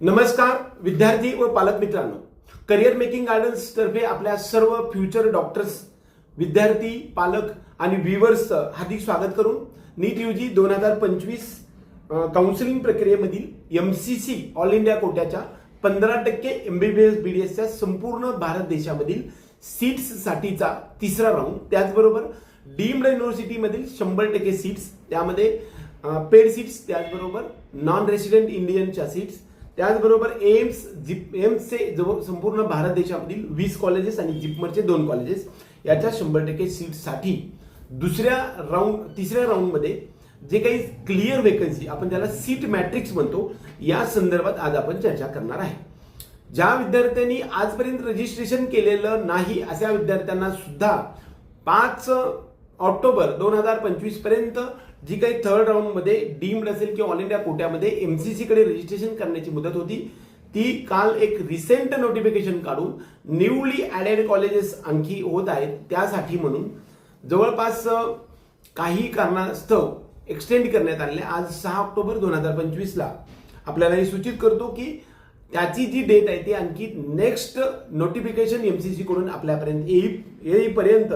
नमस्कार विद्यार्थी व पालक मित्रांनो. करिअर मेकिंग गार्डन्स तर्फे आपल्या सर्व फ्युचर डॉक्टर्स विद्यार्थी पालक आणि व्ह्युअर्सचं हार्दिक स्वागत करून नीट यू जी दोन हजार पंचवीस counselling प्रक्रियेमधील M C C all India कोट्याच्या पंधरा टक्के M B B S B D एसच्या संपूर्ण भारत देशामधील सीट्ससाठीचा तिसरा राऊंड त्याचबरोबर डीम्ड युनिव्हर्सिटीमधील शंभर टक्के सीट्स त्यामध्ये पेड सीट्स त्याचबरोबर नॉन रेसिडेंट इंडियनच्या सीट्स त्याचबरोबर एम्स जिप एम्सचे जवळ संपूर्ण भारत देशामधील वीस कॉलेजेस आणि जिपमरचे दोन कॉलेजेस याच्या शंभर टक्के सीटसाठी दुसऱ्या राऊंड तिसऱ्या राऊंडमध्ये जे काही क्लिअर वेकन्सी आपण त्याला सीट मॅट्रिक्स म्हणतो या संदर्भात आज आपण चर्चा करणार आहे. ज्या विद्यार्थ्यांनी आजपर्यंत रजिस्ट्रेशन केलेलं नाही अशा विद्यार्थ्यांना सुद्धा पाच ऑक्टोबर दोन हजार पंचवीसपर्यंत जी काही थर्ड राऊंडमध्ये डीम्ड असेल किंवा ऑल इंडिया कोट्यामध्ये एमसीसी कडे रजिस्ट्रेशन करण्याची मुदत होती ती काल एक रिसेंट नोटिफिकेशन काढून न्यूली ॲडेड कॉलेजेस आणखी होत आहेत त्यासाठी म्हणून जवळपास काही कारणास्तव एक्सटेंड करण्यात आलेले आज सहा ऑक्टोबर दोन हजार पंचवीसला आपल्याला हे सूचित करतो की त्याची जी डेट आहे ती आणखी नेक्स्ट नोटिफिकेशन एमसीसी कडून आपल्यापर्यंत येईपर्यंत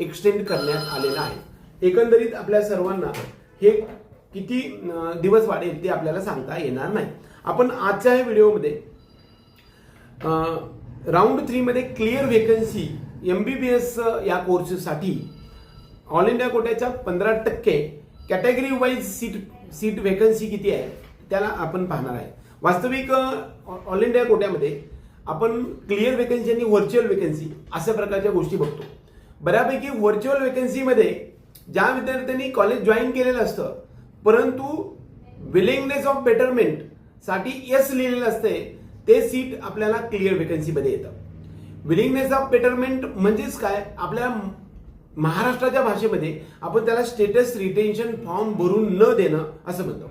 एक्सटेंड करण्यात आलेला आहे. एकंदरीत आपल्या सर्वांना हे किती दिवस वाढेल ते आपल्याला सांगता येणार नाही. आपण आजच्या या व्हिडिओमध्ये round थ्रीमध्ये clear vacancy M B B S या कोर्सेससाठी ऑल इंडिया कोट्याच्या पंधरा टक्के category wise seat seat vacancy किती आहे त्याला आपण पाहणार आहे. वास्तविक ऑल इंडिया कोट्यामध्ये आपण क्लिअर व्हेकन्सी आणि व्हर्च्युअल वेकन्सी अशा प्रकारच्या गोष्टी बघतो. बऱ्यापैकी व्हर्च्युअल वेकन्सीमध्ये ज्या विद्यार्थ्यांनी कॉलेज जॉईन केलेलं असतं परंतु विलिंगनेस ऑफ बेटरमेंटसाठी यस लिहिलेलं असते ते सीट आपल्याला क्लिअर व्हेकन्सीमध्ये येतं. विलिंगनेस ऑफ बेटरमेंट म्हणजेच काय? आपल्या महाराष्ट्राच्या भाषेमध्ये आपण त्याला स्टेटस रिटेन्शन फॉर्म भरून न देणं असं म्हणतो.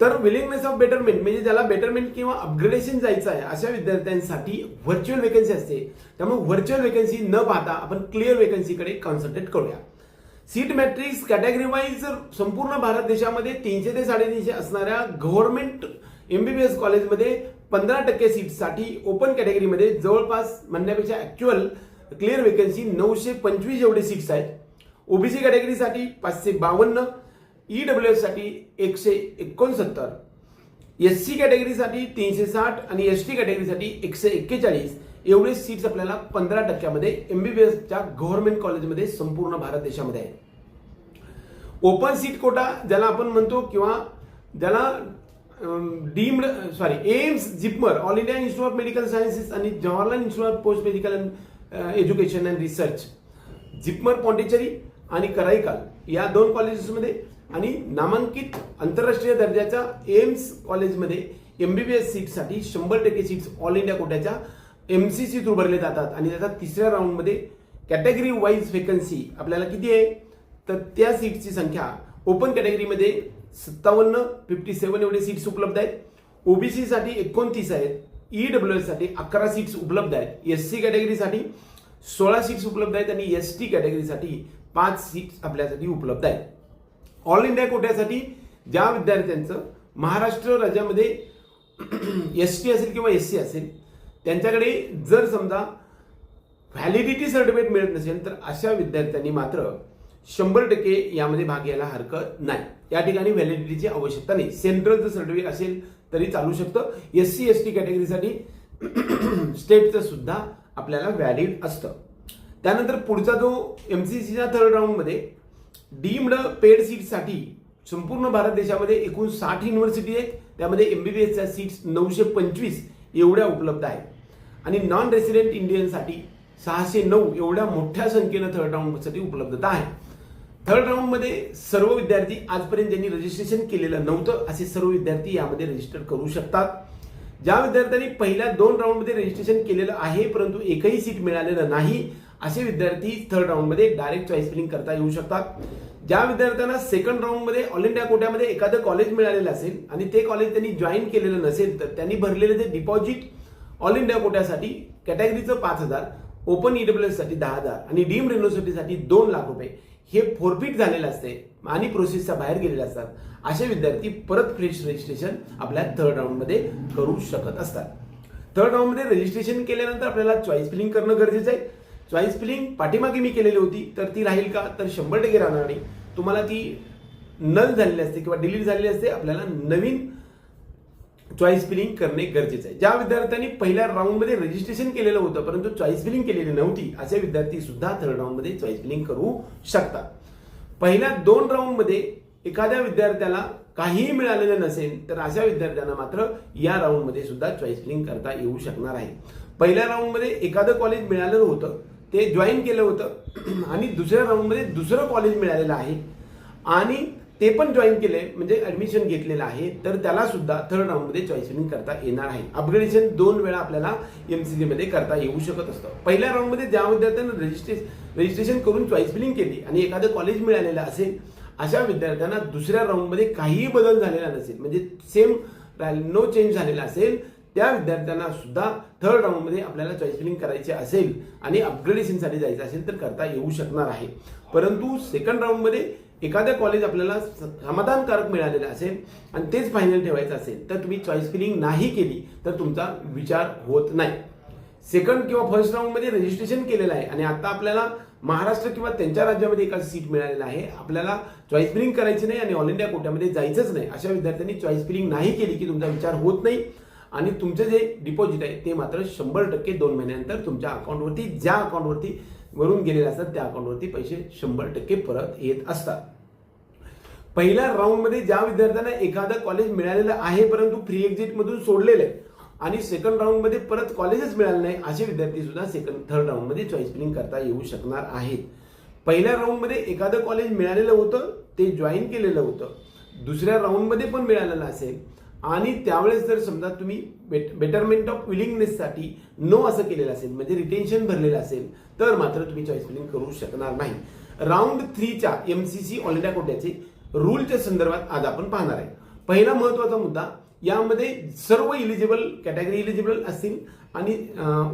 तर विलिंगनेस ऑफ बेटरमेंट म्हणजे ज्याला बेटरमेंट किंवा अपग्रेडेशन जायचं आहे अशा विद्यार्थ्यांसाठी व्हर्च्युअल वेकन्सी असते. त्यामुळे व्हर्च्युअल वेकन्सी न पाहता आपण क्लिअर वेकन्सीकडे कॉन्सन्ट्रेट करूया. सीट मॅट्रिक्स कॅटेगरी वाईज संपूर्ण भारत देशामध्ये तीनशे ते साडेतीनशे असणाऱ्या गव्हर्नमेंट एमबीबीएस कॉलेजमध्ये पंधरा टक्के सीटसाठी ओपन कॅटेगरीमध्ये जवळपास म्हणण्यापेक्षा ऍक्च्युअल क्लिअर वेकन्सी नऊशे पंचवीस एवढे सीट्स आहेत. ओबीसी कॅटेगरीसाठी पाचशे बावन्न ई डब्ल्यू एससाठी एकशे एकोणसत्तर. एस सी कॅटेगरीसाठी तीनशे साठ आणि एस टी कॅटेगरीसाठी एकशे एक्केचाळीस. एवढे सीट्स आपल्याला पंधरा टक्क्यामध्ये एमबीबीएसच्या गव्हर्नमेंट कॉलेजमध्ये संपूर्ण भारत देशामध्ये आहे ओपन सीट कोटा ज्याला आपण म्हणतो किंवा ज्याला deemed sorry AIIMS JIPMER all India institute of medical sciences आणि Jawaharlal institute of post medical and education and research JIPMER Pondicherry आणि कराईकाल या दोन कॉलेजेसमध्ये आणि नामांकित आंतरराष्ट्रीय दर्जाच्या एम्स कॉलेजमध्ये एमबीबीएस सीटसाठी शंभर टक्के सीट्स ऑल इंडिया कोट्याच्या एम सी थ्रू भरले जातात. आणि त्याचा तिसऱ्या राऊंडमध्ये कॅटेगरी वाईज व्हेकन्सी आपल्याला किती आहे? तर त्या सीटची संख्या ओपन कॅटेगरीमध्ये सत्तावन्न फिफ्टी सेवन एवढे सीट्स उपलब्ध आहेत. ओबीसीसाठी एकोणतीस आहेत. ई डब्ल्यू एससाठी अकरा सीट्स उपलब्ध आहेत. एस सी कॅटेगरीसाठी सोळा सीट्स उपलब्ध आहेत आणि एस टी कॅटेगरीसाठी पाच सीट्स आपल्यासाठी उपलब्ध आहेत. ऑल इंडिया कोट्यासाठी ज्या विद्यार्थ्यांचं महाराष्ट्र राज्यामध्ये एस टी असेल किंवा एस सी असेल त्यांच्याकडे जर समजा व्हॅलिडिटी सर्टिफिकेट मिळत नसेल तर अशा विद्यार्थ्यांनी मात्र शंभर टक्के यामध्ये भाग घ्यायला हरकत नाही. या ठिकाणी व्हॅलिडिटीची आवश्यकता नाही. सेंट्रलचं सर्टिफिकेट असेल तरी चालू शकतं. एस सी एस टी कॅटेगरीसाठी स्टेटचं सुद्धा आपल्याला व्हॅलिड असतं. त्यानंतर पुढचा जो एम सी सीच्या थर्ड राऊंडमध्ये डीम्ड पेड सीटसाठी संपूर्ण भारत देशामध्ये एकूण साठ युनिव्हर्सिटी आहेत. त्यामध्ये एम बी बी एसच्या सीट्स नऊशे पंचवीस एवढ्या उपलब्ध आहेत. आणि नॉन रेसिडेंट इंडियनसाठी सहाशे नऊ एवढ्या मोठ्या संख्येनं थर्ड राऊंडसाठी उपलब्धता आहे. थर्ड राऊंडमध्ये सर्व विद्यार्थी आजपर्यंत ज्यांनी रजिस्ट्रेशन केलेलं नव्हतं असे सर्व विद्यार्थी यामध्ये रजिस्टर करू शकतात. ज्या विद्यार्थ्यांनी पहिल्या दोन राऊंडमध्ये रजिस्ट्रेशन केलेलं आहे परंतु एकही सीट मिळालेलं नाही असे विद्यार्थी थर्ड राऊंडमध्ये डायरेक्ट चॉईस फिलिंग करता येऊ शकतात. ज्या विद्यार्थ्यांना सेकंड राऊंडमध्ये ऑल इंडिया कोट्यामध्ये एखादं कॉलेज मिळालेलं असेल आणि ते कॉलेज त्यांनी जॉईन केलेलं नसेल तर त्यांनी भरलेलं ते डिपॉझिट ऑल इंडिया कोट्यासाठी कॅटेगरीचं पाच हजार ओपन ईडब्ल्यूएससाठी दहा हजार आणि डीम युनिव्हर्सिटीसाठी दोन लाख रुपये हे फोरफिट झालेलं असते आणि प्रोसेसच्या बाहेर गेलेले असतात. असे विद्यार्थी परत फ्रेश रजिस्ट्रेशन आपल्या थर्ड राऊंडमध्ये करू शकत असतात. थर्ड राऊंडमध्ये रजिस्ट्रेशन केल्यानंतर आपल्याला चॉईस फिलिंग करणं गरजेचं आहे. चॉईस फिलिंग पाठीमागे मी केलेली होती तर ती राहील का? तर शंभर टक्के राहणार नाही. तुम्हाला ती नल झालेली असते किंवा डिलीट झालेली असते आपल्याला नवीन चॉईस फिलिंग करणे गरजेचं आहे. ज्या विद्यार्थ्यांनी पहिल्या राऊंडमध्ये रजिस्ट्रेशन केलेलं होतं परंतु चॉईस फिलिंग केलेली नव्हती असे विद्यार्थी सुद्धा थर्ड राऊंडमध्ये चॉईस फिलिंग करू शकतात. पहिल्या दोन राऊंडमध्ये एखाद्या विद्यार्थ्याला काहीही मिळालेलं नसेल तर अशा विद्यार्थ्यांना मात्र या राऊंडमध्ये सुद्धा चॉईस फिलिंग करता येऊ शकणार आहे. पहिल्या राऊंडमध्ये एखादं कॉलेज मिळालेलं होतं ते जॉईन केलं होतं. आणि दुसऱ्या राऊंडमध्ये दुसरं कॉलेज मिळालेलं आहे. आणि ते पण जॉईन केले म्हणजे ऍडमिशन घेतलेलं आहे. तर त्याला सुद्धा थर्ड राऊंडमध्ये चॉईस करता येणार आहे. अपग्रेडेशन दोन वेळा आपल्याला एम सी सीमध्ये करता येऊ शकत असतं. पहिल्या राऊंडमध्ये ज्या विद्यार्थ्यांना रजिस्ट्रेशन रजिस्ट्रेशन करून चॉईस फिलिंग केली आणि एखादं कॉलेज मिळालेलं असेल अशा विद्यार्थ्यांना दुसऱ्या राऊंडमध्ये काहीही बदल झालेला नसेल म्हणजे सेम नो चेंज झालेला असेल त्या विद्यार्थ्यांना सुद्धा थर्ड राऊंडमध्ये आपल्याला चॉईस फिलिंग करायची असेल आणि अपग्रेडेशनसाठी जायचं असेल तर करता येऊ शकणार आहे. परंतु सेकंड राऊंडमध्ये एखाद्या कॉलेज आपल्याला समाधानकारक मिळालेलं असेल आणि तेच फायनल ठेवायचं असेल तर तुम्ही चॉईस फिलिंग नाही केली तर तुमचा विचार होत नाही. सेकंड किंवा फर्स्ट राऊंडमध्ये रजिस्ट्रेशन केलेलं आहे आणि आता आपल्याला महाराष्ट्र किंवा त्यांच्या राज्यामध्ये एका सीट मिळालेलं आहे आपल्याला चॉईस फिलिंग करायची नाही आणि ऑल इंडिया कोट्यामध्ये जायचंच नाही. अशा विद्यार्थ्यांनी चॉईस फिलिंग नाही केली की तुमचा विचार होत नाही. आणि तुमचं जे डिपॉझिट आहे ते मात्र शंभर टक्के दोन महिन्यानंतर तुमच्या अकाउंटवरती ज्या अकाउंटवरती वरून गेलेले असतात त्या अकाउंटवरती पैसे शंभर टक्के परत येत असतात. पहिल्या राऊंडमध्ये ज्या विद्यार्थ्यांना एखादं कॉलेज मिळालेलं आहे परंतु फ्री एक्झिट मधून सोडलेलं आहे आणि सेकंड राऊंडमध्ये परत कॉलेजच मिळालं नाही असे विद्यार्थी सुद्धा सेकंड थर्ड राऊंडमध्ये चॉईस फिलिंग करता येऊ शकणार आहेत. पहिल्या राऊंडमध्ये एखादं कॉलेज मिळालेलं होतं ते जॉईन केलेलं होतं. दुसऱ्या राऊंडमध्ये पण मिळालेलं असेल आणि त्यावेळेस जर समजा तुम्ही बेटरमेंट ऑफ विलिंगनेससाठी नो असं केलेलं असेल म्हणजे रिटेन्शन भरलेलं असेल तर मात्र तुम्ही चॉईस फिलिंग करू शकणार नाही. राऊंड थ्रीच्या एम सी ऑल इंडिया कोट्याचे रूलच्या संदर्भात आज आपण पाहणार आहे. पहिला महत्त्वाचा मुद्दा यामध्ये सर्व इलिजिबल कॅटेगरी इलिजिबल असतील आणि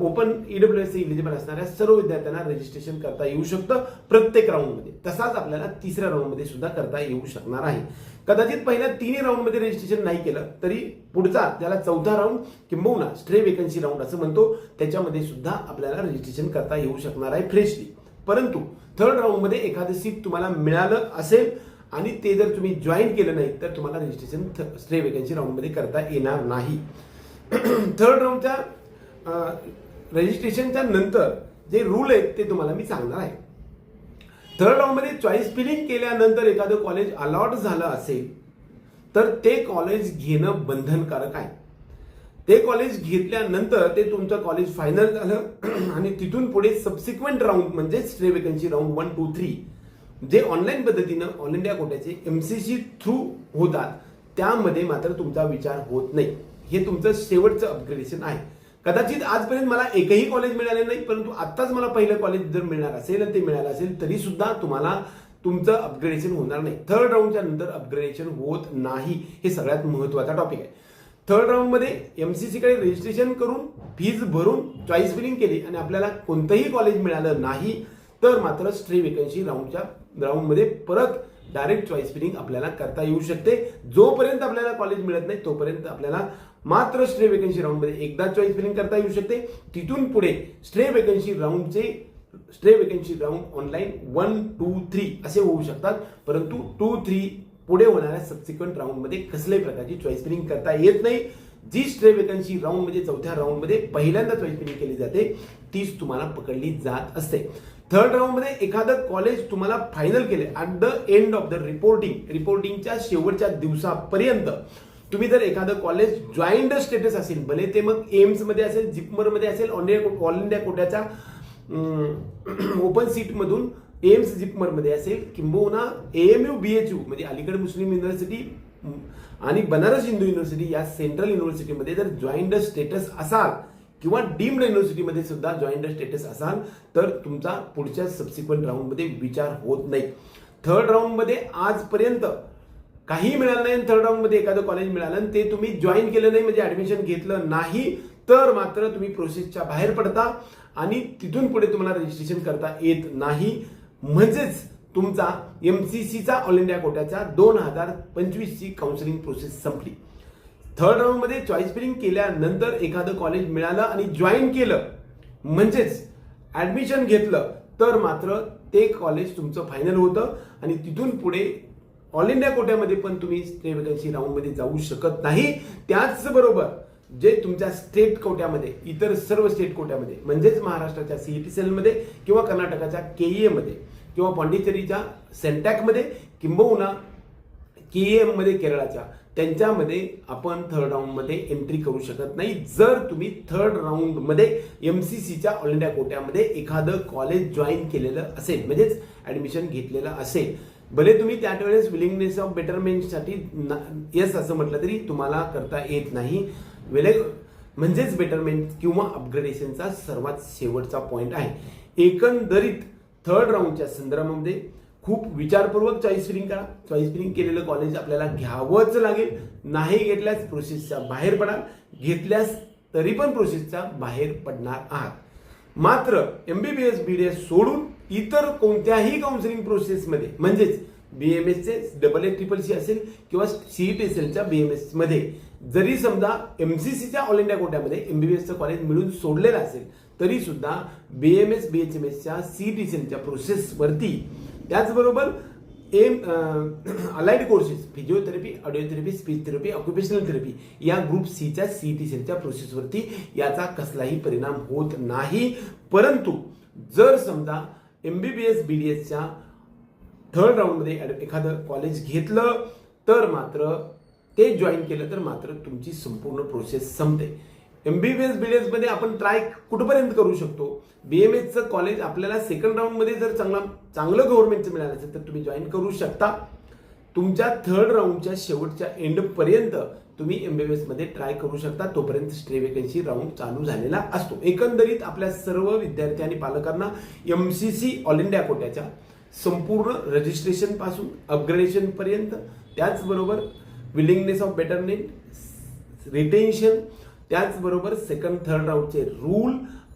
ओपन ईडब्ल्यू एस इलिजिबल असणाऱ्या सर्व विद्यार्थ्यांना रजिस्ट्रेशन करता येऊ शकतं प्रत्येक राऊंडमध्ये तसाच आपल्याला तिसऱ्या राऊंडमध्ये सुद्धा करता येऊ शकणार आहे. कदाचित पहिल्या तिन्ही राऊंडमध्ये रजिस्ट्रेशन नाही केलं तरी पुढचा त्याला चौथा राऊंड किंबहुना स्ट्रे वेकन्सी राऊंड असं म्हणतो त्याच्यामध्ये सुद्धा आपल्याला रजिस्ट्रेशन करता येऊ शकणार आहे फ्रेशली परंतु थर्ड राऊंडमध्ये एखादं सीट तुम्हाला मिळालं असेल आणि ते जर तुम्ही जॉईन केलं नाही तर तुम्हाला रजिस्ट्रेशन स्ट्रे वेकन्सी राऊंडमध्ये करता येणार नाही. थर्ड राऊंडच्या रजिस्ट्रेशनच्या नंतर जे रूल आहेत ते तुम्हाला मी सांगणार आहे. थर्ड राऊंडमध्ये चॉईस फिलिंग केल्यानंतर एखादं कॉलेज अलॉट झालं असेल तर ते कॉलेज घेणं बंधनकारक आहे. ते कॉलेज घेतल्यानंतर ते तुमचं कॉलेज फायनल झालं आणि तिथून पुढे सबसिक्वेंट राऊंड म्हणजे stray vacancy round one two three जे ऑनलाईन पद्धतीनं ऑल इंडिया कोट्याचे एम सी सी थ्रू होतात त्यामध्ये मात्र तुमचा विचार होत नाही. हे तुमचं शेवटचं अपग्रेडेशन आहे. कदाचित आजपर्यंत मला एकही कॉलेज मिळाले नाही परंतु आत्ताच मला पहिलं कॉलेज जर मिळणार असेल आणि ते मिळालं असेल तरी सुद्धा तुम्हाला तुमचं अपग्रेडेशन होणार नाही. थर्ड राऊंडच्या नंतर अपग्रेडेशन होत नाही हे सगळ्यात महत्त्वाचा टॉपिक आहे. थर्ड राऊंडमध्ये एम सी कडे रजिस्ट्रेशन करून फीज भरून चॉईस फिलिंग केली आणि आपल्याला कोणतंही कॉलेज मिळालं नाही तर मात्र स्ट्री वेकन्सी राऊंडच्या राऊंडमध्ये परत डायरेक्ट चॉईस फिलिंग आपल्याला करता येऊ शकते. जोपर्यंत आपल्याला कॉलेज मिळत नाही तोपर्यंत आपल्याला मात्र स्ट्रे वेकन्सी राऊंडमध्ये एकदा चॉईस फिलिंग करता येऊ शकते. तिथून पुढे stray vacancy राऊंडचे stray vacancy round online one two three असे होऊ शकतात. परंतु टू थ्री पुढे होणाऱ्या सबसिक्वेंट राऊंडमध्ये कसल्याही प्रकारची चॉईस फिलिंग करता येत नाही. जी स्ट्रे वेकन्सी राऊंड म्हणजे चौथ्या राऊंडमध्ये पहिल्यांदा चॉईस फिलिंग केली जाते तीच तुम्हाला पकडली जात असते. थर्ड राऊंडमध्ये एखादं कॉलेज तुम्हाला फायनल केले at the end of the reporting रिपोर्टिंगच्या शेवटच्या दिवसापर्यंत तुम्ही जर एखादं कॉलेज जॉईंट स्टेटस असेल भले ते मग एम्समध्ये असेल जिपमरमध्ये असेल ऑल इंडिया ऑल इंडिया कोट्याच्या ओपन सीटमधून एम्स जिपमरमध्ये असेल किंबहुना एएमयू यू म्हणजे अलीगड मुस्लिम युनिव्हर्सिटी आणि बनारस हिंदू युनिव्हर्सिटी या सेंट्रल युनिव्हर्सिटीमध्ये जर जॉईंट स्टेटस असाल किंवा डीम्ड युनिव्हर्सिटीमध्ये सुद्धा जॉईंट स्टेटस असाल तर तुमचा पुढच्या सबसिक्वेंट राऊंडमध्ये विचार होत नाही. थर्ड राऊंडमध्ये आजपर्यंत काही मिळालं नाही थर्ड राऊंडमध्ये एखादं कॉलेज मिळालं आणि ते तुम्ही जॉईन केलं नाही म्हणजे ॲडमिशन घेतलं नाही तर मात्र तुम्ही प्रोसेसच्या बाहेर पडता आणि तिथून पुढे तुम्हाला रजिस्ट्रेशन करता येत नाही. म्हणजेच तुमचा एम सी सीचा ऑल इंडिया कोट्याचा दोन हजार पंचवीसची काउन्सिलिंग प्रोसेस संपली. थर्ड राऊंडमध्ये चॉईस फिलिंग केल्यानंतर एखादं कॉलेज मिळालं आणि जॉईन केलं म्हणजेच ऍडमिशन घेतलं तर मात्र ते कॉलेज तुमचं फायनल होतं आणि तिथून पुढे ऑल इंडिया कोट्यामध्ये पण तुम्ही स्टे वेकन्सी राऊंडमध्ये जाऊ शकत नाही. त्याचबरोबर जे तुमच्या स्टेट कोट्यामध्ये इतर सर्व स्टेट कोट्यामध्ये म्हणजेच महाराष्ट्राच्या सीईटी सेलमध्ये किंवा कर्नाटकाच्या केईएमध्ये किंवा पॉंडिचेरीच्या सेंटॅकमध्ये किंबहुना के एममध्ये केरळाच्या. त्यांच्यामध्ये आपण थर्ड राऊंडमध्ये एंट्री करू शकत नाही. जर तुम्ही थर्ड राऊंडमध्ये यम सी सीच्या ऑल इंडिया कोट्यामध्ये एखादं कॉलेज जॉईन केलेलं असेल म्हणजेच ऍडमिशन घेतलेलं असेल भले तुम्ही त्या वेळेस विलिंगनेस ऑफ बेटरमेंटसाठी येस असं म्हटलं तरी तुम्हाला करता येत नाही. वेळे म्हणजेच बेटरमेंट किंवा अपग्रेडेशनचा सर्वात शेवटचा पॉईंट आहे. एकंदरीत थर्ड राऊंडच्या संदर्भामध्ये खूप विचारपूर्वक चॉईस फिलिंग करा. चॉईस फिलिंग केलेलं कॉलेज आपल्याला घ्यावंच लागेल. नाही घेतल्यास प्रोसेसच्या बाहेर पडाल. घेतल्यास तरी पण प्रोसेसच्या बाहेर पडणार आहात. मात्र M B B S B D S सोडून इतर कोणत्याही काउन्सिलिंग प्रोसेसमध्ये म्हणजेच बी एम एसचे डबल ए ट्रिपल सी असेल किंवा सीईटी असेलच्या एम एसमध्ये जरी समजा एम सी सीच्या ऑल इंडिया कोट्यामध्ये एम बी बी एसचं कॉलेज मिळून सोडलेलं असेल तरी सुद्धा सी बीएचएमएसच्या सीईटी सेलच्या प्रोसेसवरती त्याचबरोबर M allied courses physiotherapy audiotherapy speech therapy occupational therapy या ग्रुप सीच्या सी टी सेलच्या प्रोसेसवरती याचा कसलाही परिणाम होत नाही. परंतु जर समजा M B B S B D एसच्या थर्ड राऊंडमध्ये एखादं कॉलेज घेतलं तर मात्र ते जॉईन केलं तर मात्र तुमची संपूर्ण प्रोसेस संपते. एमबीबीएस बीडीएसमध्ये आपण ट्राय कुठपर्यंत करू शकतो? बीएमएसचं कॉलेज आपल्याला सेकंड राऊंडमध्ये जर चांगला चांगलं गव्हर्नमेंटचं मिळालं असेल तर तुम्ही जॉईन करू शकता. तुमच्या थर्ड राऊंडच्या शेवटच्या एंडपर्यंत तुम्ही एमबीबीएसमध्ये ट्राय करू शकता. तोपर्यंत स्ट्रे वेकन्सी राऊंड चालू झालेला असतो. एकंदरीत आपल्या सर्व विद्यार्थी आणि पालकांना एमसीसी ऑल इंडिया कोट्याच्या संपूर्ण रजिस्ट्रेशनपासून अपग्रेडेशन पर्यंत त्याचबरोबर विलिंगनेस ऑफ बेटरनेट रिटेन्शन त्याचबरोबर सेकंड थर्ड राऊंडचे रूल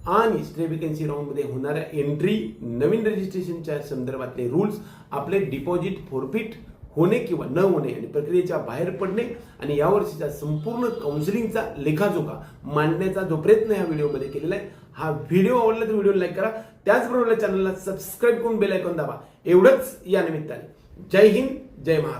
आणि स्टे वेकन्सी राऊंडमध्ये होणाऱ्या एंट्री नवीन रजिस्ट्रेशनच्या संदर्भातले रूल्स आपले डिपॉझिट फोरफिट होणे किंवा न होणे आणि प्रक्रियेच्या बाहेर पडणे आणि यावर्षीचा संपूर्ण काउन्सिलिंगचा लेखाजोखा मांडण्याचा जो प्रयत्न या व्हिडिओमध्ये केलेला आहे हा व्हिडिओ आवडला तर व्हिडिओ लाईक करा. त्याचबरोबर चॅनलला सबस्क्राईब करून बेल आयकॉन दाबा. एवढंच या निमित्ताने. जय हिंद जय महाराष्ट्र.